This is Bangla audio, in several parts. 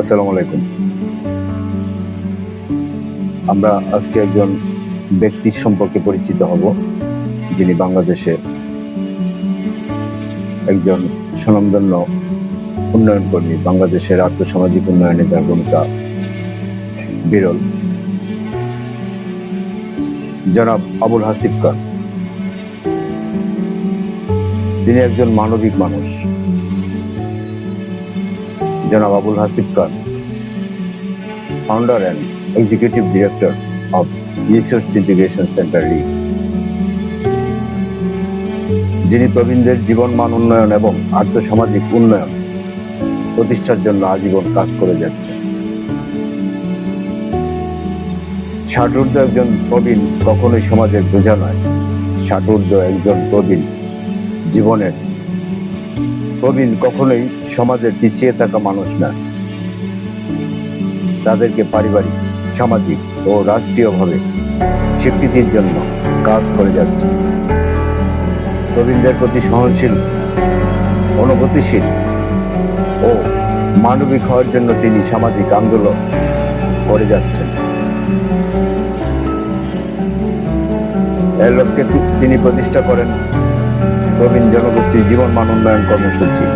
আসসালামু আলাইকুম। আমরা আজকে একজন ব্যক্তির সম্পর্কে পরিচিত হব, যিনি বাংলাদেশে একজন স্বনামধন্য উন্নয়ন কর্মী, বাংলাদেশের আর্থসামাজিক উন্নয়নে তার ভূমিকা বিরল। জনাব আবুল হাসিব খান। তিনি একজন মানবিক মানুষ। জনাব Abul Hasib Khan founder and executive director of research integration centre রি যিনি প্রবীণদের জীবন মান উন্নয়ন এবং আর্থসামাজিক উন্নয়ন প্রতিষ্ঠার জন্য আজীবন কাজ করে যাচ্ছে। ষাটূর্ধ একজন প্রবীণ কখনোই সমাজের বোঝা নয়। ষাটূর্ধ একজন প্রবীণ জীবনের। প্রবীণ কখনোই সমাজের পিছিয়ে থাকা মানুষ না তাদেরকে পারিবারিক, সামাজিক ও রাষ্ট্রীয়ভাবে স্বীকৃতির জন্য কাজ করে যাচ্ছে। প্রবীণদের প্রতি সহনশীল অনুভূতিশীল ও মানবিক হওয়ার জন্য তিনি সামাজিক আন্দোলন করে যাচ্ছেন। এর লক্ষ্যে তিনি প্রতিষ্ঠা করেন প্রবীণ জনগোষ্ঠীর জীবন মান উন্নয়ন কর্মসূচি।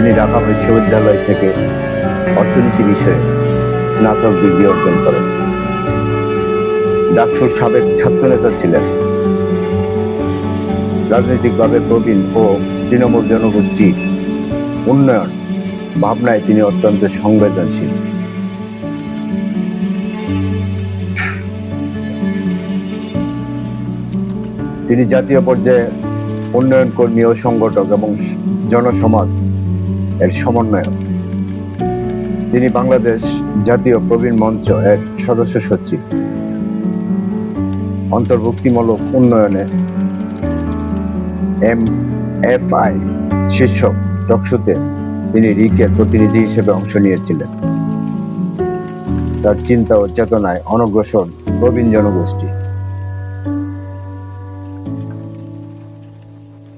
তিনি ঢাকা বিশ্ববিদ্যালয় থেকে অর্থনীতি বিষয়ে স্নাতক ডিগ্রি অর্জন করেন। ডাকসুর সাবেক ছাত্রনেতা ছিলেন। রাজনৈতিকভাবে প্রবীণ ও তৃণমূল জনগোষ্ঠী উন্নয়ন ভাবনায় তিনি অত্যন্ত সংবেদনশীল। তিনি জাতীয় পর্যায়ে উন্নয়ন কর্মী ও সংগঠক এবং জনসমাজ এর সমন্বয়ক। তিনি বাংলাদেশ জাতীয় প্রবীণ মঞ্চ এর সদস্য সচিব। অন্তর্ভুক্তিমূলক উন্নয়নে এম এফ আই শীর্ষক টকশোতে তিনি রিকের প্রতিনিধি হিসেবে অংশ নিয়েছিলেন। তার চিন্তা ও চেতনায় অনগ্রসর প্রবীণ জনগোষ্ঠী।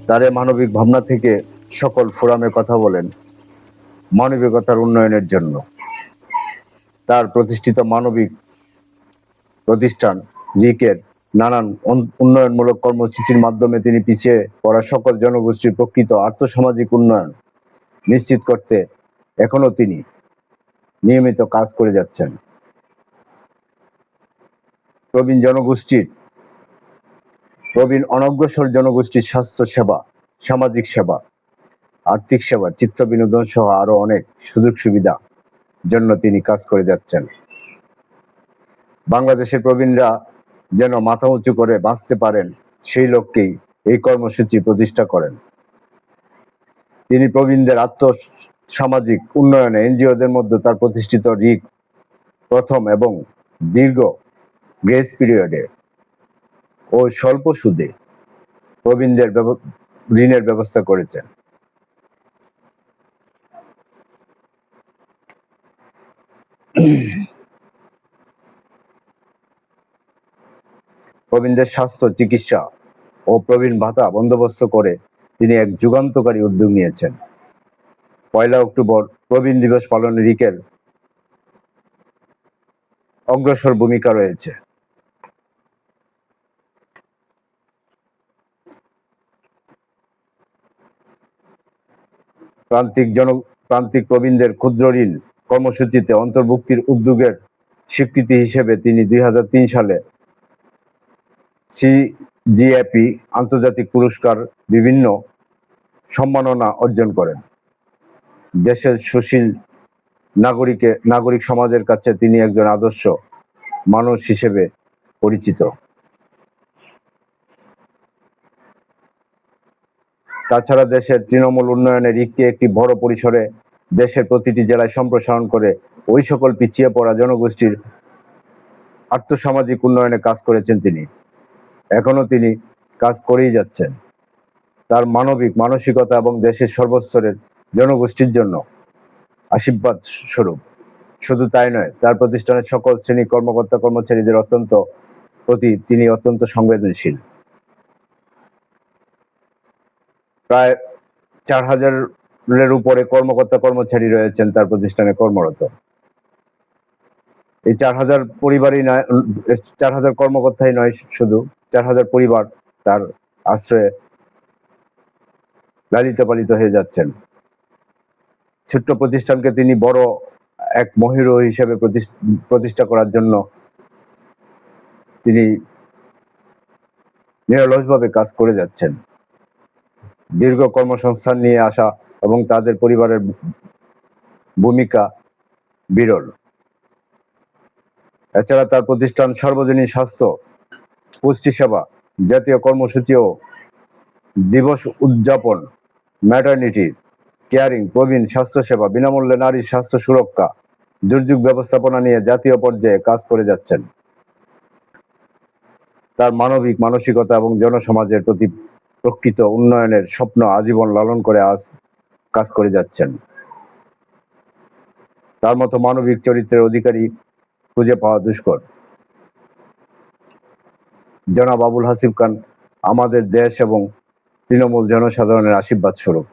তার মানবিক ভাবনা থেকে সকল ফোরামে কথা বলেন মানবিকতার উন্নয়নের জন্য। তার প্রতিষ্ঠিত মানবিক প্রতিষ্ঠান রিকের নানান উন্নয়নমূলক কর্মসূচির মাধ্যমে তিনি পিছিয়ে পড়া সকল জনগোষ্ঠীর প্রকৃত আর্থসামাজিক উন্নয়ন নিশ্চিত করতে এখনও তিনি নিয়মিত কাজ করে যাচ্ছেন। প্রবীণ জনগোষ্ঠীর, প্রবীণ অনগ্রসর জনগোষ্ঠীর স্বাস্থ্য সেবা সামাজিক সেবা আর্থিক সেবা, চিত্ত বিনোদন সহ আরও অনেক সুযোগ সুবিধা জন্য তিনি কাজ করে যাচ্ছেন। বাংলাদেশের প্রবীণরা যেন মাথা উঁচু করে বাঁচতে পারেন, সেই লক্ষ্যেই এই কর্মসূচি প্রতিষ্ঠা করেন। তিনি প্রবীণদের আত্ম সামাজিক উন্নয়নে এনজিওদের মধ্যে তার প্রতিষ্ঠিত রিক প্রথম এবং দীর্ঘ গ্রেস পিরিয়ডে ও স্বল্প সুদে প্রবীণদের ঋণের ব্যবস্থা করেছেন। প্রবীণদের স্বাস্থ্য, চিকিৎসা ও প্রবীণ ভাতা বন্দোবস্ত করে তিনি এক যুগান্তকারী উদ্যোগ নিয়েছেন। পয়লা অক্টোবর প্রবীণ দিবস পালনে রিকের অগ্রসর ভূমিকা রয়েছে। প্রান্তিক জন, প্রান্তিক প্রবীণদের ক্ষুদ্র ঋণ কর্মসূচিতে অন্তর্ভুক্তির উদ্যোগের স্বীকৃতি হিসেবে তিনি দুই হাজার তিন সালে সিজিএপি আন্তর্জাতিক পুরস্কার বিভিন্ন সম্মাননা অর্জন করেন। দেশের সুশীল নাগরিকে, নাগরিক সমাজের কাছে তিনি একজন আদর্শ মানুষ হিসেবে পরিচিত। তাছাড়া দেশের তৃণমূল উন্নয়নের রিককে একটি বড় পরিসরে দেশের প্রতিটি জেলায় সম্প্রসারণ করে ওই সকল পিছিয়ে পড়া জনগোষ্ঠীর আর্থসামাজিক উন্নয়নে কাজ করেছেন তিনি। এখনও তিনি কাজ করেই যাচ্ছেন। তার মানবিক, মানসিকতা এবং দেশের সর্বস্তরের জনগোষ্ঠীর জন্য আশীর্বাদ স্বরূপ। শুধু তাই নয়, তার প্রতিষ্ঠানের সকল শ্রেণি কর্মকর্তা কর্মচারীদের অত্যন্ত প্রতি তিনি অত্যন্ত সংবেদনশীল। প্রায় চার হাজার হাজারের উপরে কর্মকর্তা কর্মচারী রয়েছেন, তার প্রতিষ্ঠানে কর্মরত। এই চার হাজার পরিবারই নয়, চার হাজার কর্মকর্তাই নয় শুধু, চার হাজার পরিবার তার আশ্রয়ে লালিত পালিত হয়ে যাচ্ছেন। ছোট্ট প্রতিষ্ঠানকে তিনি বড় এক মহিরো হিসেবে প্রতিষ্ঠা করার জন্য তিনি নিরলসভাবে কাজ করে যাচ্ছেন। দীর্ঘ কর্মসংস্থান নিয়ে আসা এবং তাদের পরিবারের ভূমিকা বিরল। এছাড়া তার প্রতিষ্ঠান সর্বজনীন স্বাস্থ্য, পুষ্টি সেবা, জাতীয় কর্মসূচি ও দিবস উদযাপন ম্যাটার্নিটি কেয়ারিং প্রবীণ স্বাস্থ্যসেবা, বিনামূল্যে নারী স্বাস্থ্য সুরক্ষা, দুর্যোগ ব্যবস্থাপনা নিয়ে জাতীয় পর্যায়ে কাজ করে যাচ্ছেন। তার মানবিক, মানসিকতা এবং জনসমাজের প্রতি প্রকৃত উন্নয়নের স্বপ্ন আজীবন লালন করে আজ কাজ করে যাচ্ছেন। তার মতো মানবিক চরিত্রের অধিকারী খুঁজে পাওয়া দুষ্কর। জনাব আবুল হাসিব খান, আমাদের দেশ এবং তৃণমূল জনসাধারণের আশীর্বাদ স্বরূপ